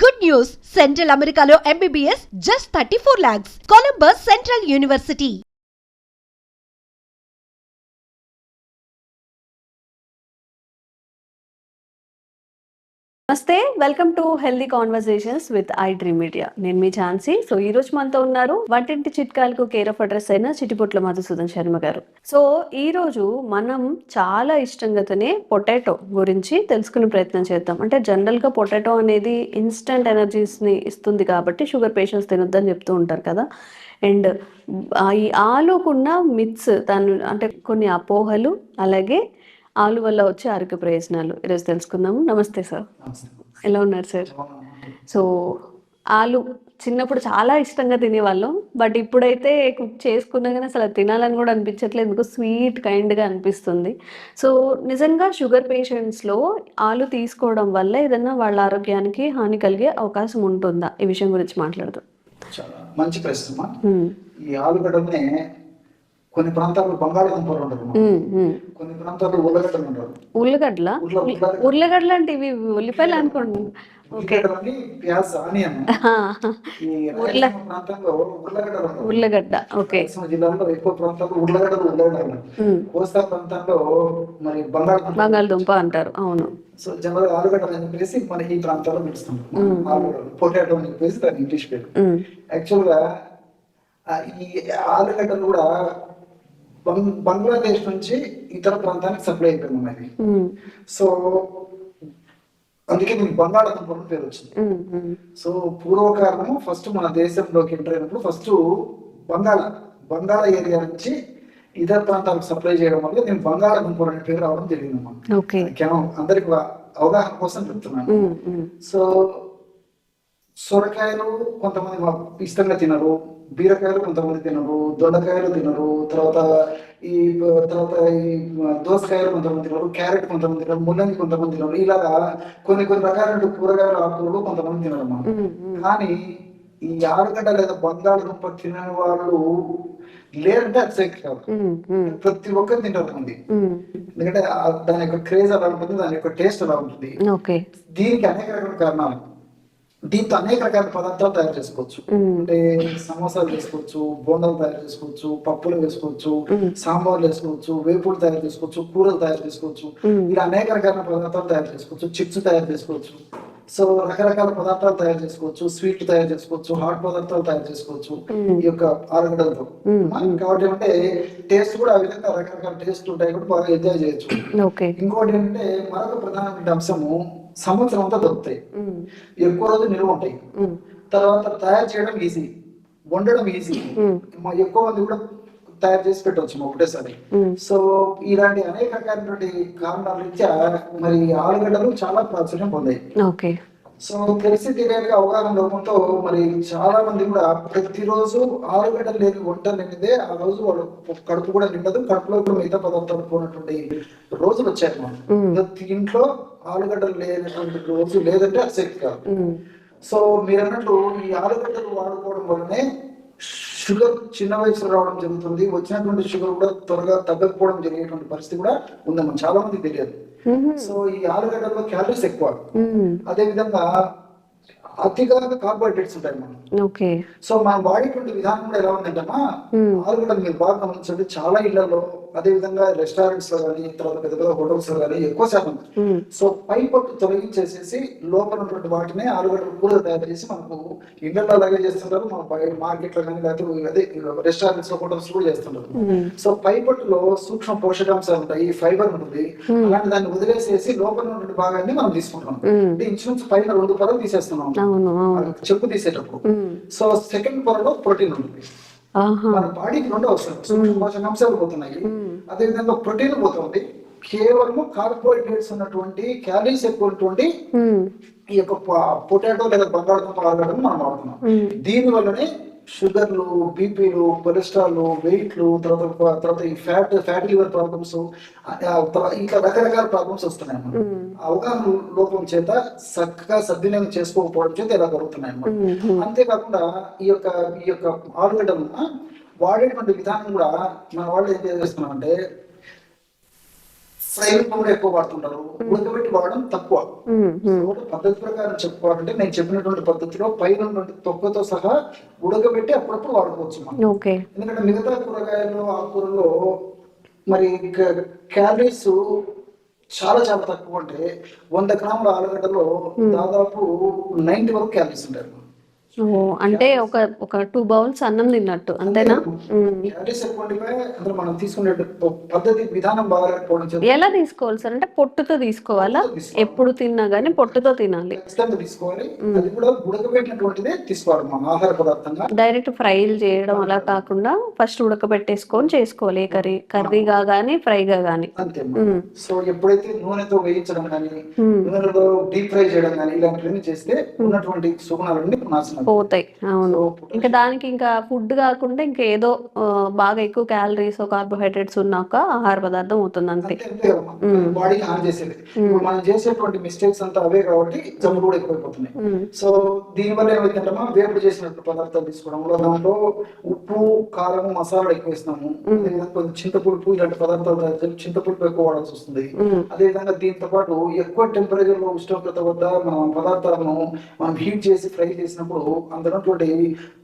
Good news central అమెరికాలో MBBS just thirty four lakhs Columbus central university నమస్తే welcome to healthy conversations with I dream media నేను మీ Jhansi. So ఈ రోజు మనతో ఉన్నారు వంటింటి చిట్కాలకు కేర్ ఆఫ్ అడ్రస్ అయిన చిటిపొట్ల మధుసూదన్ శర్మ గారు. సో ఈ రోజు మనం చాలా ఇష్టంగాతోనే పొటాటో గురించి తెలుసుకునే ప్రయత్నం చేద్దాం. అంటే జనరల్గా పొటాటో అనేది ఇన్స్టంట్ ఎనర్జీస్ని ఇస్తుంది కాబట్టి షుగర్ పేషెంట్స్ తినొద్దని చెప్తూ ఉంటారు కదా. అండ్ ఈ ఆలుకున్న మిత్స్ దాని అంటే కొన్ని అపోహలు అలాగే ఆలు వల్ల వచ్చే ఆరోగ్య ప్రయోజనాలు ఈరోజు తెలుసుకుందాము. నమస్తే సార్. ఎలా ఉన్నారు సార్? సో ఆలు చిన్నప్పుడు చాలా ఇష్టంగా తినేవాళ్ళం. బట్ ఇప్పుడైతే కుక్ చేసుకున్నా కానీ అసలు తినాలని కూడా అనిపించట్లేదు. ఎందుకు స్వీట్ కైండ్గా అనిపిస్తుంది. సో నిజంగా షుగర్ పేషెంట్స్లో ఆలు తీసుకోవడం వల్ల ఏదైనా వాళ్ళ ఆరోగ్యానికి హాని కలిగే అవకాశం ఉంటుందా? ఈ విషయం గురించి మాట్లాడదాం. మంచి ప్రశ్న. ఈ ఆలుగడ్డనే కొన్ని ప్రాంతాల్లో బంగాళదుంపలు ఉండరు అమ్మా. మ్మ్, మ్మ్. కొన్ని ప్రాంతాల్లో ఉల్లగడ్డలు ఉండరు ఉల్లగడ్డల? ఉర్లగడ్డలు అంటే ఇవి ఉల్లిపాయలు అనుకోండి. ప్యాజ్ ఆనియన్. ప్రాంతంలో ఉర్లగడ్డలు ఉండవు. ఉర్లగడ్డ ఓకే. జిల్లాలో ఎక్కువ ప్రాంతాల్లో ఉల్లగడ్డలు మ్మ్. కోస్తా ప్రాంతాల్లో మరి బంగాళదుంప బంగాళదుంప అంటారు. అవును. సో జనరల్ ఆలుగడ్డలు అని చెప్పేసి మన ఈ ప్రాంతాల్లో పిలుస్తాం. ఆలుగడ్డలు. పొటాటో అని చెప్పేసి దాని ఇంగ్లీష్ పేరు. మ్మ్. యాక్చువల్గా ఆ, ఈ ఆలుగడ్డలు కూడా బంగ్లాదేశ్ నుంచి ఇతర ప్రాంతానికి సప్లై అయిపోయింది మ్మ్. సో అందుకే దీనికి బంగాళాదుంప అని పేరు వచ్చింది. సో పూర్వకాలము ఫస్ట్ మన దేశంలోకి ఎంటర్ అయినప్పుడు ఫస్ట్ బంగాళ బంగాళ ఏరియా నుంచి ఇతర ప్రాంతాలకు సప్లై చేయడం వల్ల దీనికి బంగాళాదుంప అనే పేరు రావడం కేవలం అందరికి అవగాహన కోసం చెప్తున్నాను. సో సొరకాయలు కొంతమంది ఇష్టంగా తినరు బీరకాయలు కొంతమంది తినరు దొండకాయలు తినరు తర్వాత ఈ తర్వాత ఈ దోసకాయలు కొంతమంది తినరు క్యారెట్ కొంతమంది తినరు ముల్లంగి కొంతమంది తినరు ఇలాగా కొన్ని కొన్ని రకాలైన కూరగాయలు ఆకుకూరలు కొంతమంది తినరు అన్నమాట మ్మ్. మ్మ్. కానీ ఈ ఆలుగడ్డ లేదా బంగాళదుంప తినని వాళ్ళు లేరంటే అది సేక్ కాదు. ప్రతి ఒక్కరు తింటారు. ఎందుకంటే దాని యొక్క క్రేజ్ అలా ఉంటుంది దాని యొక్క టేస్ట్ అలా ఉంటుంది దీనికి అనేక రకాల కారణాలు దీంతో అనేక రకాల పదార్థాలు తయారు చేసుకోవచ్చు. అంటే సమోసాలు చేసుకోవచ్చు బోండాలు తయారు చేసుకోవచ్చు పప్పులు వేసుకోవచ్చు. సాంబార్లు వేసుకోవచ్చు వేపులు తయారు చేసుకోవచ్చు కూరలు తయారు చేసుకోవచ్చు. ఇలా అనేక రకాల పదార్థాలు తయారు చేసుకోవచ్చు చిప్స్ తయారు చేసుకోవచ్చు సో రకరకాల పదార్థాలు తయారు చేసుకోవచ్చు స్వీట్లు తయారు చేసుకోవచ్చు హాట్ పదార్థాలు తయారు చేసుకోవచ్చు. ఈ యొక్క ఆలుగడ్డలతో కాబట్టి అంటే టేస్ట్ కూడా ఆ విధంగా రకరకాల టేస్ట్ ఉంటాయి కాబట్టి బాగా ఎంజాయ్ చేయొచ్చు ఇంకోటి ఏంటంటే మరొక ప్రధానమైన అంశము సంవత్సరం అంతా దొరుకుతాయి. ఎక్కువ రోజు నిల్వ ఉంటాయి. తర్వాత తయారు చేయడం ఈజీ వండడం ఈజీ ఎక్కువ మంది కూడా తయారు చేసి పెట్టవచ్చు ఒకటేసారి. సో ఇలాంటి అనేక కారణాల రీత్యా మరి ఆలుగడ్డలు చాలా ప్రాచుర్యం పొందాయి. ఓకే. సో తెలిసి తెలియని అవగాహన లోపంతో మరి చాలా మంది కూడా ప్రతిరోజు ఆలుగడ్డ లేని వంట లేనిదే ఆ రోజు వాళ్ళు కడుపు కూడా నిండదు కడుపులో కూడా మిగతా పదార్థాలు పోయినటువంటి రోజులు వచ్చాయి. ప్రతి ఇంట్లో ఆలుగడ్డలు లేనటువంటి రోజు లేదంటే అది శక్తి కాదు. సో మీరు అన్నట్టు ఈ ఆలుగడ్డలు వాడుకోవడం వల్లనే షుగర్ చిన్న వయసులో రావడం జరుగుతుంది వచ్చినటువంటి షుగర్ కూడా త్వరగా తగ్గకపోవడం జరిగేటువంటి పరిస్థితి కూడా ఉందమ్మా చాలా మందికి తెలియదు. సో ఈ ఆలుగడ్డల్లో క్యాలరీస్ ఎక్కువ. అదే విధంగా అతిగా కార్బోహైడ్రేట్స్ ఉంటాయి మనం ఓకే. సో మనం వాడేటువంటి విధానం కూడా ఎలా ఉందంటమ్మా మ్మ్. ఆలుగడ్డలు మీరు బాగా గమనించండి చాలా ఇళ్ళలో అదే విధంగా రెస్టారెంట్స్లో కానీ తర్వాత పెద్ద పెద్ద హోటల్స్లో కానీ ఎక్కువ శాతం. సో పై పట్టు తొలగించేసేసి లోపల ఉన్నటువంటి వాటిని ఆలుగడ్డలు కూర తయారు చేసి మనకు ఇళ్ళలో అలాగే చేస్తుంటారు మన మార్కెట్లో కానీ లేకపోతే అదే రెస్టారెంట్స్లో హోటల్స్ కూడా చేస్తుంటారు. సో పై పట్టులో సూక్ష్మ పోషకాంశాలు ఉంటాయి ఫైబర్ ఉంటుంది. అలాంటి దాన్ని వదిలేసేసి లోపల ఉన్నటువంటి భాగాన్ని మనం తీసుకుంటాం ఇన్సూరెన్స్ పైన రెండు పొరలు తీసేస్తున్నాం. అవును చెప్పు తీసేటప్పుడు. సో సెకండ్ పొరలో ప్రోటీన్ ఉంటుంది మన బాడీకి రెండు అవసరం. సూక్ష్మ పోషకాంశాలు పోతున్నాయి. అదే విధంగా ప్రోటీన్ పోతుంది. కేవలము కార్బోహైడ్రేట్స్ ఉన్నటువంటి క్యాలరీస్ ఎక్కువ ఉన్నటువంటి. ఈ యొక్క పొటాటో లేదా బంగాళదుంప ఆలుగడ్డను మనం వాడుతున్నాం. దీని వల్లనే షుగర్లు బీపీలు కొలెస్ట్రాల్ వెయిట్లు తర్వాత తర్వాత ఈ ఫ్యాట్ ఫ్యాటీ లివర్ ప్రాబ్లమ్స్ ఇంకా రకరకాల ప్రాబ్లమ్స్ వస్తున్నాయి అన్నమాట. అవగాహన లోపం చేత చక్కగా సద్వినియోగం చేసుకోకపోవడం చేత ఇలా జరుగుతున్నాయి అన్నమాట. అంతేకాకుండా ఈ యొక్క ఈ యొక్క ఆలుగడ్డలను వాడేటువంటి విధానం కూడా మన వాళ్ళు ఏం చేస్తున్నాం అంటే ఫ్రై కూడా ఎక్కువ వాడుతుంటారు. ఉడకబెట్టి వాడడం తక్కువ. పద్ధతి ప్రకారం చెప్పుకోవాలంటే నేను చెప్పినటువంటి పద్ధతిలో పైన తొక్కతో సహా ఉడకబెట్టి అప్పుడప్పుడు వాడుకోవచ్చు ఎందుకంటే మిగతా కూరగాయలు ఆకుకూరలో మరి క్యాలరీస్ చాలా చాలా తక్కువ అంటే వంద గ్రాముల ఆలుగడ్డలో దాదాపు నైన్టీ వరకు క్యాలరీస్ ఉంటాయి. ఓ అంటే ఒక ఒక టూ బౌల్స్ అన్నం తిన్నట్టు అంతేనా? మనం తీసుకునే పద్ధతి విధానం బాగాలేకపోవడం ఎలా తీసుకోవాలి సార్? అంటే పొట్టుతో తీసుకోవాలా? ఎప్పుడు తిన్నా గానీ పొట్టుతో తినాలి. ఖచ్చితంగా తీసుకోవాలి. అది కూడా ఉడకబెట్టినటువంటిదే తీసుకోవాలి మనం ఆహార పదార్థంగా. డైరెక్ట్ ఫ్రైలు చేయడం అలా కాకుండా ఫస్ట్ ఉడకబెట్టేసుకొని చేసుకోవాలి. కర్రీ కర్రీగా గానీ ఫ్రైగా గానీ. అంతే సో ఎప్పుడైతే నూనెతో వేయించడం కానీ. నూనెలో డీప్ ఫ్రై చేయడం కానీ ఇలాంటివన్నీ చేస్తే ఉన్నటువంటి సుగుణాలన్నీ నాశనం పోతాయి. అవును. ఇంకా దానికి ఇంకా ఫుడ్ కాకుండా ఇంకా ఏదో బాగా ఎక్కువ క్యాలరీస్ కార్బోహైడ్రేట్స్ ఉన్న ఒక ఆహార పదార్థం అవుతుంది అంతే. బాడీకి హాని చేసేది. మనం చేసేటువంటి మిస్టేక్స్ అంతా అవే కాబట్టి జబ్బులు కూడా ఎక్కువైపోతున్నాయి. సో దీనివల్ల ఏమైందంటే వేపుడు చేసినట్టు పదార్థాలు తీసుకోవడం వల్ల దాంట్లో ఉప్పు కారం మసాలాలు ఎక్కువ అదేవిధంగా కొంచెం చింతపులుపు ఇలాంటి పదార్థాలు చింతపులుపు ఎక్కువ వాడాల్సి వస్తుంది. అదేవిధంగా దీంతో పాటు ఎక్కువ టెంపరేచర్లో ఉష్ణోగ్రత వద్ద మనం పదార్థాలను మనం హీట్ చేసి ఫ్రై చేసినప్పుడు అందులో ఉన్నటువంటి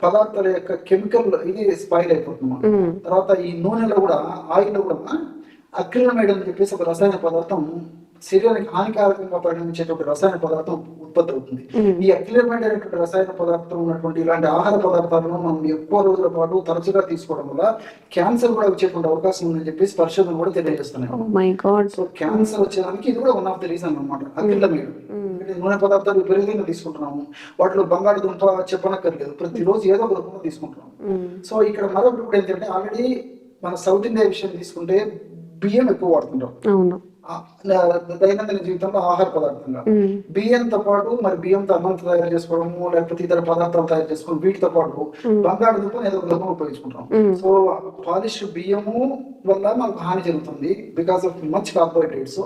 పదార్థాల యొక్క కెమికల్ ఇది స్పైల్ అయిపోతుంది. తర్వాత ఈ నూనెలో కూడా ఆయిల్ కూడా అక్రిలమైడ్ అని చెప్పేసి ఒక రసాయన పదార్థం శరీరానికి హానికారకంగా పరిణమించేటువంటి రసాయన పదార్థం ఉత్పత్తి అవుతుంది. ఈ అక్రిలమైడ్ అనేటువంటి రసాయన పదార్థం ఉన్నటువంటి ఇలాంటి ఆహార పదార్థాలను మనం ఎక్కువ రోజుల పాటు తరచుగా తీసుకోవడం వల్ల క్యాన్సర్ కూడా వచ్చేటువంటి అవకాశం ఉందని చెప్పేసి పరిశోధనలు కూడా తెలియజేస్తున్నాయి. గాడ్ సో క్యాన్సర్ వచ్చేదానికి ఇది కూడా వన్ ఆఫ్ ద రీజన్ అనమాట అక్రిలమైడ్ నూనె పదార్థాలు విపరీతంగా తీసుకుంటున్నాము. వాటిలో బంగాళదుంప చెప్పనక్కర్లేదు. ప్రతిరోజు ఏదో ఒక రూపంలో తీసుకుంటున్నాం సో ఇక్కడ మరొకటి ఏంటంటే ఆల్రెడీ మన సౌత్ ఇండియా విషయం తీసుకుంటే బియ్యం ఎక్కువ వాడుతుంటాం. దైనందిన జీవితంలో ఆహార పదార్థంగా. బియ్యంతో పాటు మరి బియ్యంతో అన్నం తయారు చేసుకోవడము లేకపోతే ఇతర పదార్థాలు తయారు చేసుకోవడం వీటితో పాటు బంగాళదుంప ఏదో ఒక రూపంలో ఉపయోగించుకుంటాం. సో పాలిష్ బియ్యము వల్ల మనకు హాని జరుగుతుంది బికాస్ ఆఫ్ మచ్ కార్బోహైడ్రేట్స్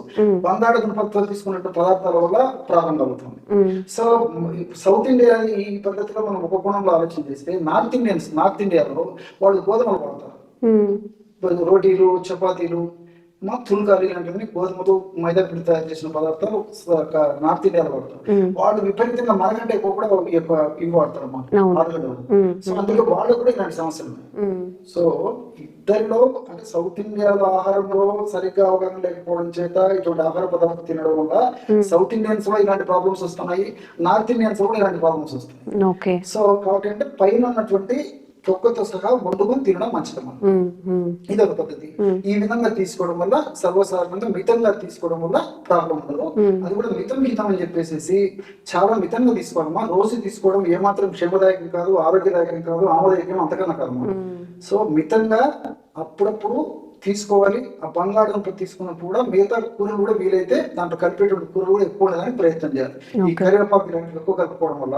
బంగాళదుంపతో తీసుకున్నట్టు పదార్థాల వల్ల కలుగుతుంది ఉమ్. సో సౌత్ ఇండియా ఈ పద్ధతిలో మనం ఒక కోణంలో ఆలోచన చేస్తే నార్త్ ఇండియన్స్ నార్త్ ఇండియాలో వాళ్ళు గోధుమలు వాడతారు. రోటీలు చపాతీలు మా తుల్కాలు ఇలాంటివన్నీ గోధుమతో మైదా పిండి తయారు చేసిన పదార్థాలు నార్త్ ఇండియాలో వాడతారు. వాళ్ళు విపరీతంగా మనకంటే ఎక్కువ కూడా ఇవి వాడతారు అన్నమాట. సో అందులో వాళ్ళు కూడా ఇలాంటి సమస్యలు. సో ఇద్దరిలో అంటే సౌత్ ఇండియాలో ఆహారంలో సరిగ్గా అవగాహన లేకపోవడం చేత ఇటువంటి ఆహార పదార్థాలు తినడం వల్ల సౌత్ ఇండియన్స్లో ఇలాంటి ప్రాబ్లమ్స్ వస్తున్నాయి. నార్త్ ఇండియన్స్ కూడా ఇలాంటి ప్రాబ్లమ్స్ వస్తున్నాయి. సో కాబట్టి అంటే పైన ఉన్నటువంటి తొక్కతో సహా వండుకొని తినడం మంచిదన్నమాట ఉమ్. ఉమ్. ఇది ఒక పద్ధతి ఈ విధంగా తీసుకోవడం వల్ల సర్వసాధారణంగా మితంగా తీసుకోవడం వల్ల ప్రాబ్లం ఉండదు అది కూడా మితం మితం అని చెప్పేసి చాలా మితంగా తీసుకోవాలమ్మా రోజు తీసుకోవడం ఏమాత్రం క్షేమదాయకం కాదు ఆరోగ్యదాయకం కాదు ఆమోదాయకం అంతకన్నా కాదు. సో మితంగా అప్పుడప్పుడు తీసుకోవాలి. ఆ బంగాళదుంప తీసుకున్నప్పుడు కూడా మిగతా కూరలు కూడా వీలైతే దాంట్లో కలిపేటువంటి కూరలు కూడా ఎక్కువ ఉండడానికి ప్రయత్నం చేయాలి. ఈ కరివేపాకు ఇలాంటివి ఎక్కువ కలుపుకోవడం వల్ల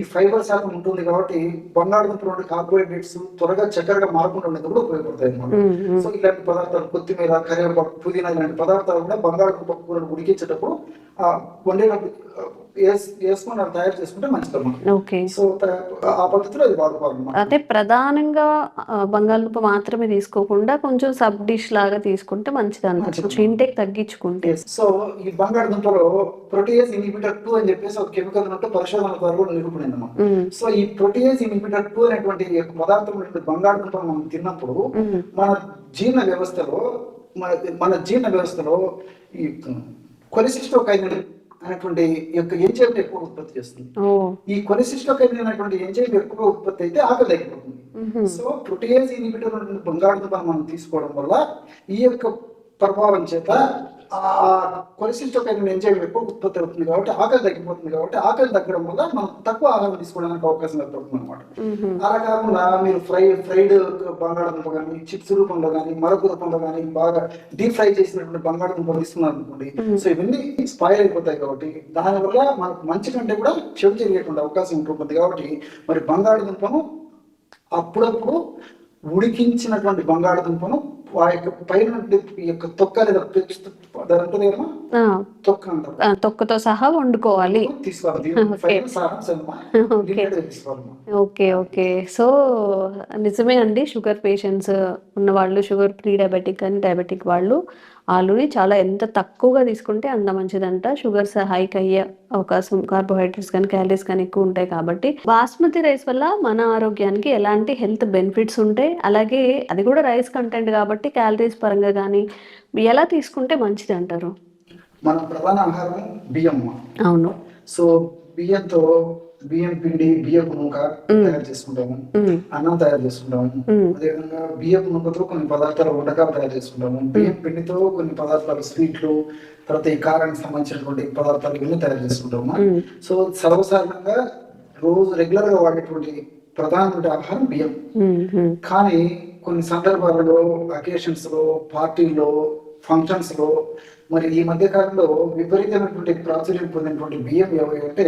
ఈ ఫైబర్ శాతం ఉంటుంది కాబట్టి బంగాళదుంపలో ఉండే కార్బోహైడ్రేట్స్ త్వరగా చక్కెరగా మారకుండా ఉండేది కూడా ఉపయోగపడతాయి అన్నమాట. సో ఇలాంటి పదార్థాలు కొత్తిమీర కరివేపాకు పుదీనా ఇలాంటి పదార్థాలు కూడా బంగాళదుంప కూరలు ఉడికించేటప్పుడు ఆ వండేటప్పుడు వేసుకొని తయారు చేసుకుంటే ఓకే. సో ఆ పద్ధతిలో అది అదే ప్రధానంగా బంగాళదుంప మాత్రమే తీసుకోకుండా కొంచెం సబ్ డిష్ లాగా తీసుకుంటే మంచిది కొంచెం ఇంటేక్ తగ్గించుకుంటే. సో ఈ బంగాళదుంపలో ప్రోటీయస్ ఇన్హిబిటర్ టూ అని చెప్పేసి ఒక కెమికల్ ఉన్నట్టు పరిశోధన ద్వారా కూడా నిరూపణైంది అన్నమాట ఉమ్. సో ఈ ప్రోటీయస్ ఇన్హిబిటర్ టూ అనేటువంటి పదార్థం ఉన్నటువంటి బంగాళదుంప మనం తిన్నప్పుడు. మన జీర్ణ వ్యవస్థలో మన మన జీర్ణ వ్యవస్థలో ఈ కొలిసిస్టోకైన్ అనేటువంటి యొక్క ఎంజైమ్ ఎక్కువ ఉత్పత్తి చేస్తుంది. ఈ కొలిసిస్టోకైన్ అనేటువంటి ఎంజైమ్ ఎక్కువ ఉత్పత్తి అయితే ఆకలి తగ్గిపోతుంది. సో ప్రోటీయేజ్ ఇన్హిబిటర్ బంగాళదుంపను మనం తీసుకోవడం వల్ల ఈ యొక్క ప్రభావం చేత ఆ కొలిసిస్టోకైన్ ఎంజైమ్ ఎక్కువ ఉత్పత్తి అవుతుంది కాబట్టి ఆకలి తగ్గిపోతుంది కాబట్టి ఆకలి తగ్గడం వల్ల మనం తక్కువ ఆహారం తీసుకోవడానికి అవకాశం ఏర్పడుతుంది అనమాట. అలా కాకుండా మీరు ఫ్రై ఫ్రైడ్ బంగాళదుంప కానీ చిప్స్ రూపంలో కానీ మరొక రూపంలో కానీ బాగా డీప్ ఫ్రై చేసినటువంటి బంగాళదుంప తీసుకున్నారు అనుకోండి సో ఇవన్నీ స్పైర్ అయిపోతాయి కాబట్టి దానివల్ల మనకు మంచి కంటే కూడా చెడు జరిగేటువంటి అవకాశం ఉంటుంది కాబట్టి మరి బంగాళదుంపను అప్పుడప్పుడు ఉడికించినటువంటి బంగాళదుంపను యొక్క పైన యొక్క తొక్క లేదా తొక్క అంటారు. తొక్కతో సహా వండుకోవాలి. ఓకే. ఓకే. సో నిజమే అండి షుగర్ పేషెంట్స్ ఉన్న వాళ్ళు షుగర్ ప్రీ డయాబెటిక్ అని డయాబెటిక్ వాళ్ళు ఆలుని చాలా ఎంత తక్కువగా తీసుకుంటే అంత మంచిదంట. షుగర్స్ హైక్ అయ్యే అవకాశం కార్బోహైడ్రేట్స్ కానీ క్యాలరీస్ కానీ ఎక్కువ ఉంటాయి కాబట్టి బాస్మతి రైస్ వల్ల మన ఆరోగ్యానికి ఎలాంటి హెల్త్ బెనిఫిట్స్ ఉంటాయి. అలాగే అది కూడా రైస్ కంటెంట్ కాబట్టి క్యాలరీస్ పరంగా కానీ ఎలా తీసుకుంటే మంచిది అంటారు? మన ప్రధాన ఆహారం బియ్యం. అవును. సో బియ్యంతో బియ్యం పిండి బియ్యపు నూక తయారు చేసుకుంటాము. అన్నం తయారు చేసుకుంటాము. అదేవిధంగా బియ్యపు నూకతో కొన్ని పదార్థాలు వంటకాలు తయారు చేసుకుంటాము. బియ్యం పిండితో కొన్ని పదార్థాలు స్వీట్లు తర్వాత ఈ కారానికి సంబంధించినటువంటి పదార్థాలు ఇవన్నీ తయారు చేసుకుంటాము. సో సర్వసాధారణంగా రోజు రెగ్యులర్గా వాడేటువంటి ప్రధానమైన ఆహారం బియ్యం. కానీ కొన్ని సందర్భాలలో అకేషన్స్లో పార్టీల్లో ఫంక్షన్స్లో మరి ఈ మధ్య కాలంలో విపరీతమైనటువంటి ప్రాచుర్యం పొందినటువంటి బియ్యం ఏవైతే అంటే